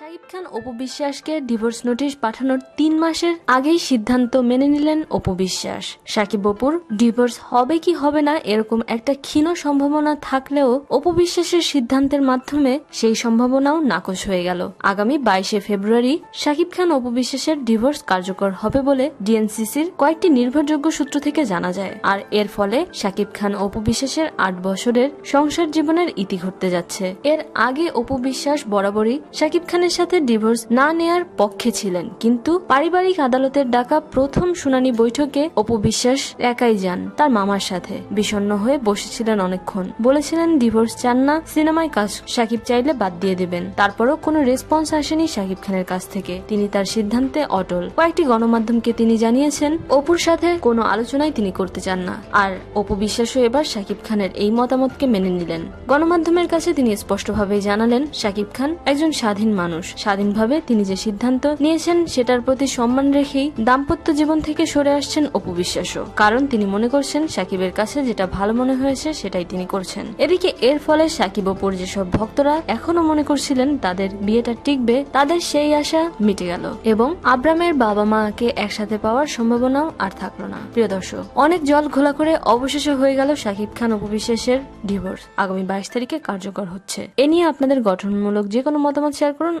শাহিদ খান অপু বিশ্বাসকে divorce notice পাঠানোর তিন মাসের আগেই সিদ্ধান্ত মেনে নিলেন অপু বিশ্বাস। সাকিব অপুর ডিভোর্স হবে কি হবে না এরকম একটা ক্ষীণ সম্ভাবনা থাকলেও অপু বিশ্বাসের সিদ্ধান্তের মাধ্যমে সেই সম্ভাবনাও নাকচ হয়ে গেল। আগামী বাইশে ফেব্রুয়ারি শাকিব খান অপু বিশ্বাসের ডিভোর্স কার্যকর হবে বলে ডিএনসিসির কয়েকটি নির্ভরযোগ্য সূত্র থেকে জানা যায়। আর এর ফলে শাকিব খান অপু বিশ্বাসের আট বছরের সংসার জীবনের ইতি ঘটতে যাচ্ছে। এর আগে অপু বিশ্বাস বরাবরই শাকিব খানের সাথে ডিভোর্স না নেয়ার পক্ষে ছিলেন, কিন্তু পারিবারিক আদালতের ডাকা প্রথম শুনানি বৈঠকে অপু বিশ্বাস একাই যান তার মামার সাথে। বিষণ্ণ হয়ে বসেছিলেন অনেকক্ষণ। বলেছিলেন, ডিভোর্স চান না, সিনেমায় কাজ শাকিব চাইলে বাদ দিয়ে দেবেন। তারপরও কোনো রেসপন্স আসেনি শাকিব খানের কাছ থেকে। তিনি তার সিদ্ধান্তে অটল। কয়েকটি গণমাধ্যমকে তিনি জানিয়েছেন, অপুর সাথে কোনো আলোচনাই তিনি করতে চান না। আর অপু বিশ্বাসও এবার শাকিব খানের এই মতামতকে মেনে নিলেন। গণমাধ্যমের কাছে তিনি স্পষ্টভাবেই জানালেন শাকিব খান একজন স্বাধীন মানুষ। স্বাধীনভাবে তিনি যে সিদ্ধান্ত নিয়েছেন, সেটার প্রতি সম্মান রেখেই দাম্পত্য জীবন থেকে সরে আসছেন অপু বিশ্বাসও। কারণ তিনি মনে করছেন, সাকিবের কাছে যেটা ভালো মনে হয়েছে, সেটাই তিনি করছেন। এদিকে এর ফলে সাকিব অপুর যেসব ভক্তরা এখনও মনে করছিলেন, তাদের বিয়েটা টিকবে, তাদের সেই আশা মিটে গেল। এবং আব্রামের বাবা মাকে একসাথে পাওয়ার সম্ভাবনাও আর থাকল না। প্রিয় দর্শক, অনেক জল ঘোলা করে অবশেষে হয়ে গেল সাকিব খান অপু বিশ্বাসের ডিভোর্স আগামী বাইশ তারিখে কার্যকর হচ্ছে। এ নিয়ে আপনাদের গঠনমূলক যে কোনো মতামত শেয়ার করুন।